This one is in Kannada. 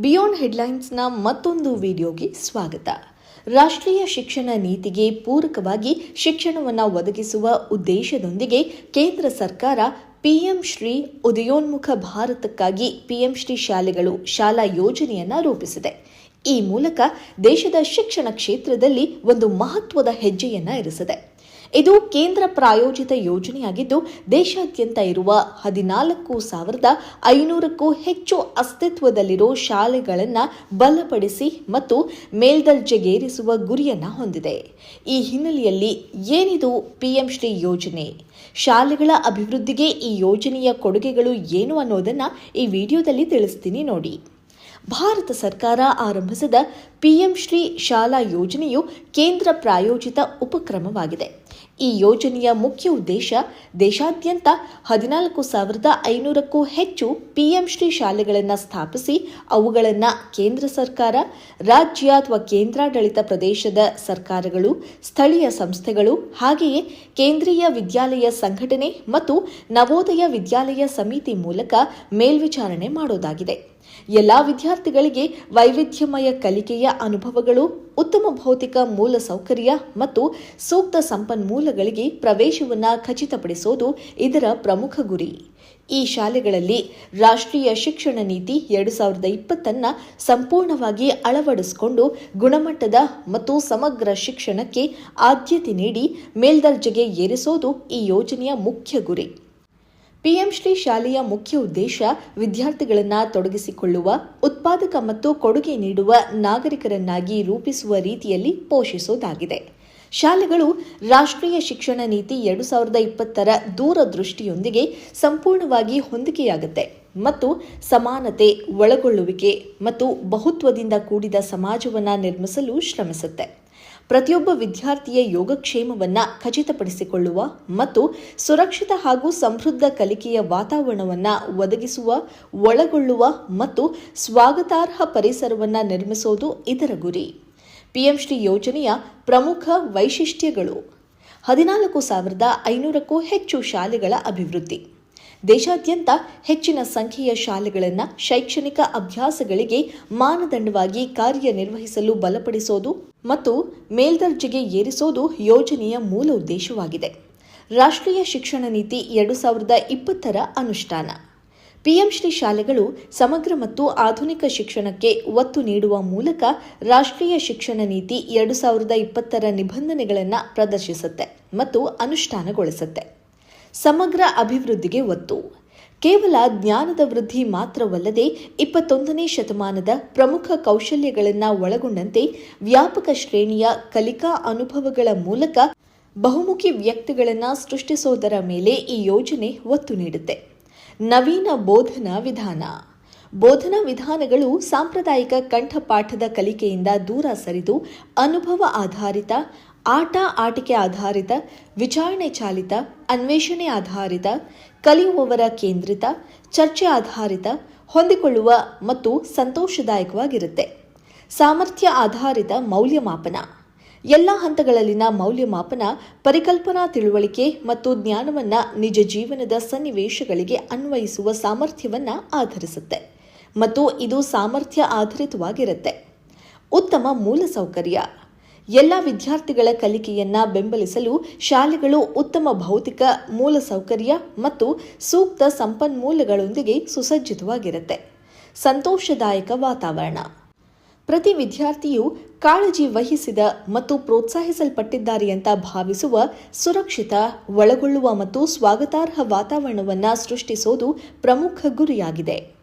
ಬಿಯಾಂಡ್ ಹೆಡ್ಲೈನ್ಸ್ನ ಮತ್ತೊಂದು ವಿಡಿಯೋಗೆ ಸ್ವಾಗತ. ರಾಷ್ಟ್ರೀಯ ಶಿಕ್ಷಣ ನೀತಿಗೆ ಪೂರಕವಾಗಿ ಶಿಕ್ಷಣವನ್ನು ಒದಗಿಸುವ ಉದ್ದೇಶದೊಂದಿಗೆ ಕೇಂದ್ರ ಸರ್ಕಾರ ಪಿಎಂ ಶ್ರೀ ಉದಯೋನ್ಮುಖ ಭಾರತಕ್ಕಾಗಿ ಪಿಎಂ ಶ್ರೀ ಶಾಲೆಗಳು, ಶಾಲಾ ಯೋಜನೆಯನ್ನು ರೂಪಿಸಿದೆ. ಈ ಮೂಲಕ ದೇಶದ ಶಿಕ್ಷಣ ಕ್ಷೇತ್ರದಲ್ಲಿ ಒಂದು ಮಹತ್ವದ ಹೆಜ್ಜೆಯನ್ನ ಇರಿಸಿದೆ. ಇದು ಕೇಂದ್ರ ಪ್ರಾಯೋಜಿತ ಯೋಜನೆಯಾಗಿದ್ದು, ದೇಶಾದ್ಯಂತ ಇರುವ ಹದಿನಾಲ್ಕು ಸಾವಿರದ ಐನೂರಕ್ಕೂ ಹೆಚ್ಚು ಅಸ್ತಿತ್ವದಲ್ಲಿರೋ ಶಾಲೆಗಳನ್ನು ಬಲಪಡಿಸಿ ಮತ್ತು ಮೇಲ್ದರ್ಜೆಗೇರಿಸುವ ಗುರಿಯನ್ನು ಹೊಂದಿದೆ. ಈ ಹಿನ್ನೆಲೆಯಲ್ಲಿ ಏನಿದು ಪಿಎಂ ಶ್ರೀ ಯೋಜನೆ? ಶಾಲೆಗಳ ಅಭಿವೃದ್ಧಿಗೆ ಈ ಯೋಜನೆಯ ಕೊಡುಗೆಗಳು ಏನು ಅನ್ನೋದನ್ನು ಈ ವಿಡಿಯೋದಲ್ಲಿ ತಿಳಿಸ್ತೀನಿ ನೋಡಿ. ಭಾರತ ಸರ್ಕಾರ ಆರಂಭಿಸಿದ ಪಿಎಂ ಶ್ರೀ ಶಾಲಾ ಯೋಜನೆಯು ಕೇಂದ್ರ ಪ್ರಾಯೋಜಿತ ಉಪಕ್ರಮವಾಗಿದೆ. ಈ ಯೋಜನೆಯ ಮುಖ್ಯ ಉದ್ದೇಶ ದೇಶಾದ್ಯಂತ ಹದಿನಾಲ್ಕು ಸಾವಿರದ ಐನೂರಕ್ಕೂ ಹೆಚ್ಚು ಪಿಎಂ ಶ್ರೀ ಶಾಲೆಗಳನ್ನು ಸ್ಥಾಪಿಸಿ ಅವುಗಳನ್ನು ಕೇಂದ್ರ ಸರ್ಕಾರ, ರಾಜ್ಯ ಅಥವಾ ಕೇಂದ್ರಾಡಳಿತ ಪ್ರದೇಶದ ಸರ್ಕಾರಗಳು, ಸ್ಥಳೀಯ ಸಂಸ್ಥೆಗಳು ಹಾಗೆಯೇ ಕೇಂದ್ರೀಯ ವಿದ್ಯಾಲಯ ಸಂಘಟನೆ ಮತ್ತು ನವೋದಯ ವಿದ್ಯಾಲಯ ಸಮಿತಿ ಮೂಲಕ ಮೇಲ್ವಿಚಾರಣೆ ಮಾಡೋದಾಗಿದೆ. ಎಲ್ಲಾ ವಿದ್ಯಾರ್ಥಿಗಳಿಗೆ ವೈವಿಧ್ಯಮಯ ಕಲಿಕೆಯ ಅನುಭವಗಳು, ಉತ್ತಮ ಭೌತಿಕ ಮೂಲ ಸೌಕರ್ಯ ಮತ್ತು ಸೂಕ್ತ ಸಂಪನ್ಮೂಲಗಳಿಗೆ ಪ್ರವೇಶವನ್ನು ಖಚಿತಪಡಿಸೋದು ಇದರ ಪ್ರಮುಖ ಗುರಿ. ಈ ಶಾಲೆಗಳಲ್ಲಿ ರಾಷ್ಟ್ರೀಯ ಶಿಕ್ಷಣ ನೀತಿ ಎರಡು ಸಾವಿರದ ಇಪ್ಪತ್ತನ್ನ ಸಂಪೂರ್ಣವಾಗಿ ಅಳವಡಿಸಿಕೊಂಡು ಗುಣಮಟ್ಟದ ಮತ್ತು ಸಮಗ್ರ ಶಿಕ್ಷಣಕ್ಕೆ ಆದ್ಯತೆ ನೀಡಿ ಮೇಲ್ದರ್ಜೆಗೆ ಏರಿಸೋದು ಈ ಯೋಜನೆಯ ಮುಖ್ಯ ಗುರಿ. ಪಿಎಂ ಶ್ರೀ ಶಾಲೆಯ ಮುಖ್ಯ ಉದ್ದೇಶ ವಿದ್ಯಾರ್ಥಿಗಳನ್ನು ತೊಡಗಿಸಿಕೊಳ್ಳುವ, ಉತ್ಪಾದಕ ಮತ್ತು ಕೊಡುಗೆ ನೀಡುವ ನಾಗರಿಕರನ್ನಾಗಿ ರೂಪಿಸುವ ರೀತಿಯಲ್ಲಿ ಪೋಷಿಸುವುದಾಗಿದೆ ಶಾಲೆಗಳು ರಾಷ್ಟ್ರೀಯ ಶಿಕ್ಷಣ ನೀತಿ ಎರಡು ಸಾವಿರದ ಇಪ್ಪತ್ತರ ದೂರದೃಷ್ಟಿಯೊಂದಿಗೆ ಸಂಪೂರ್ಣವಾಗಿ ಹೊಂದಿಕೆಯಾಗುತ್ತೆ ಮತ್ತು ಸಮಾನತೆ, ಒಳಗೊಳ್ಳುವಿಕೆ ಮತ್ತು ಬಹುತ್ವದಿಂದ ಕೂಡಿದ ಸಮಾಜವನ್ನು ನಿರ್ಮಿಸಲು ಶ್ರಮಿಸುತ್ತೆ. ಪ್ರತಿಯೊಬ್ಬ ವಿದ್ಯಾರ್ಥಿಯ ಯೋಗಕ್ಷೇಮವನ್ನು ಖಚಿತಪಡಿಸಿಕೊಳ್ಳುವ ಮತ್ತು ಸುರಕ್ಷಿತ ಹಾಗೂ ಸಮೃದ್ಧ ಕಲಿಕೆಯ ವಾತಾವರಣವನ್ನು ಒದಗಿಸುವ, ಒಳಗೊಳ್ಳುವ ಮತ್ತು ಸ್ವಾಗತಾರ್ಹ ಪರಿಸರವನ್ನು ನಿರ್ಮಿಸುವುದು ಇದರ ಗುರಿ. ಪಿಎಂ ಶ್ರೀ ಯೋಜನೆಯ ಪ್ರಮುಖ ವೈಶಿಷ್ಟ್ಯಗಳು. ಹದಿನಾಲ್ಕು ಸಾವಿರದ ಐನೂರಕ್ಕೂ ಹೆಚ್ಚು ಶಾಲೆಗಳ ಅಭಿವೃದ್ಧಿ. ದೇಶಾದ್ಯಂತ ಹೆಚ್ಚಿನ ಸಂಖ್ಯೆಯ ಶಾಲೆಗಳನ್ನು ಶೈಕ್ಷಣಿಕ ಅಭ್ಯಾಸಗಳಿಗೆ ಮಾನದಂಡವಾಗಿ ಕಾರ್ಯನಿರ್ವಹಿಸಲು ಬಲಪಡಿಸೋದು ಮತ್ತು ಮೇಲ್ದರ್ಜೆಗೆ ಏರಿಸೋದು ಯೋಜನೆಯ ಮೂಲ ಉದ್ದೇಶವಾಗಿದೆ. ರಾಷ್ಟ್ರೀಯ ಶಿಕ್ಷಣ ನೀತಿ ಎರಡು ಸಾವಿರದ ಇಪ್ಪತ್ತರ ಅನುಷ್ಠಾನ. ಪಿಎಂ ಶ್ರೀ ಶಾಲೆಗಳು ಸಮಗ್ರ ಮತ್ತು ಆಧುನಿಕ ಶಿಕ್ಷಣಕ್ಕೆ ಒತ್ತು ನೀಡುವ ಮೂಲಕ ರಾಷ್ಟ್ರೀಯ ಶಿಕ್ಷಣ ನೀತಿ ಎರಡು ಸಾವಿರದ ಇಪ್ಪತ್ತರ ನಿಬಂಧನೆಗಳನ್ನು ಪ್ರದರ್ಶಿಸುತ್ತೆ ಮತ್ತು ಅನುಷ್ಠಾನಗೊಳಿಸುತ್ತೆ. ಸಮಗ್ರ ಅಭಿವೃದ್ಧಿಗೆ ಒತ್ತು. ಕೇವಲ ಜ್ಞಾನದ ವೃದ್ಧಿ ಮಾತ್ರವಲ್ಲದೆ ಇಪ್ಪತ್ತೊಂದನೇ ಶತಮಾನದ ಪ್ರಮುಖ ಕೌಶಲ್ಯಗಳನ್ನು ಒಳಗೊಂಡಂತೆ ವ್ಯಾಪಕ ಶ್ರೇಣಿಯ ಕಲಿಕಾ ಅನುಭವಗಳ ಮೂಲಕ ಬಹುಮುಖಿ ವ್ಯಕ್ತಿಗಳನ್ನು ಸೃಷ್ಟಿಸೋದರ ಮೇಲೆ ಈ ಯೋಜನೆ ಒತ್ತು ನೀಡುತ್ತೆ. ನವೀನ ಬೋಧನಾ ವಿಧಾನ. ಬೋಧನಾ ವಿಧಾನಗಳು ಸಾಂಪ್ರದಾಯಿಕ ಕಂಠಪಾಠದ ಕಲಿಕೆಯಿಂದ ದೂರ ಸರಿದು ಅನುಭವ ಆಧಾರಿತ ಆಟ ಆಟಿಕೆ ಆಧಾರಿತ, ವಿಚಾರಣೆ ಚಾಲಿತ, ಅನ್ವೇಷಣೆ ಆಧಾರಿತ, ಕಲಿಯುವವರ ಕೇಂದ್ರಿತ, ಚರ್ಚೆ ಆಧಾರಿತ, ಹೊಂದಿಕೊಳ್ಳುವ ಮತ್ತು ಸಂತೋಷದಾಯಕವಾಗಿರುತ್ತೆ. ಸಾಮರ್ಥ್ಯ ಆಧಾರಿತ ಮೌಲ್ಯಮಾಪನ. ಎಲ್ಲ ಹಂತಗಳಲ್ಲಿನ ಮೌಲ್ಯಮಾಪನ ಪರಿಕಲ್ಪನಾ ತಿಳುವಳಿಕೆ ಮತ್ತು ಜ್ಞಾನವನ್ನು ನಿಜ ಜೀವನದ ಸನ್ನಿವೇಶಗಳಿಗೆ ಅನ್ವಯಿಸುವ ಸಾಮರ್ಥ್ಯವನ್ನು ಆಧರಿಸುತ್ತೆ ಮತ್ತು ಇದು ಸಾಮರ್ಥ್ಯ ಆಧಾರಿತವಾಗಿರುತ್ತೆ. ಉತ್ತಮ ಮೂಲಸೌಕರ್ಯ. ಎಲ್ಲ ವಿದ್ಯಾರ್ಥಿಗಳ ಕಲಿಕೆಯನ್ನ ಬೆಂಬಲಿಸಲು ಶಾಲೆಗಳು ಉತ್ತಮ ಭೌತಿಕ ಮೂಲಸೌಕರ್ಯ ಮತ್ತು ಸೂಕ್ತ ಸಂಪನ್ಮೂಲಗಳೊಂದಿಗೆ ಸುಸಜ್ಜಿತವಾಗಿರುತ್ತೆ. ಸಂತೋಷದಾಯಕ ವಾತಾವರಣ. ಪ್ರತಿ ವಿದ್ಯಾರ್ಥಿಯು ಕಾಳಜಿ ವಹಿಸಿದ ಮತ್ತು ಪ್ರೋತ್ಸಾಹಿಸಲ್ಪಟ್ಟಿದ್ದಾರೆ ಅಂತ ಭಾವಿಸುವ ಸುರಕ್ಷಿತ, ಒಳಗೊಳ್ಳುವ ಮತ್ತು ಸ್ವಾಗತಾರ್ಹ ವಾತಾವರಣವನ್ನು ಸೃಷ್ಟಿಸೋದು ಪ್ರಮುಖ ಗುರಿಯಾಗಿದೆ.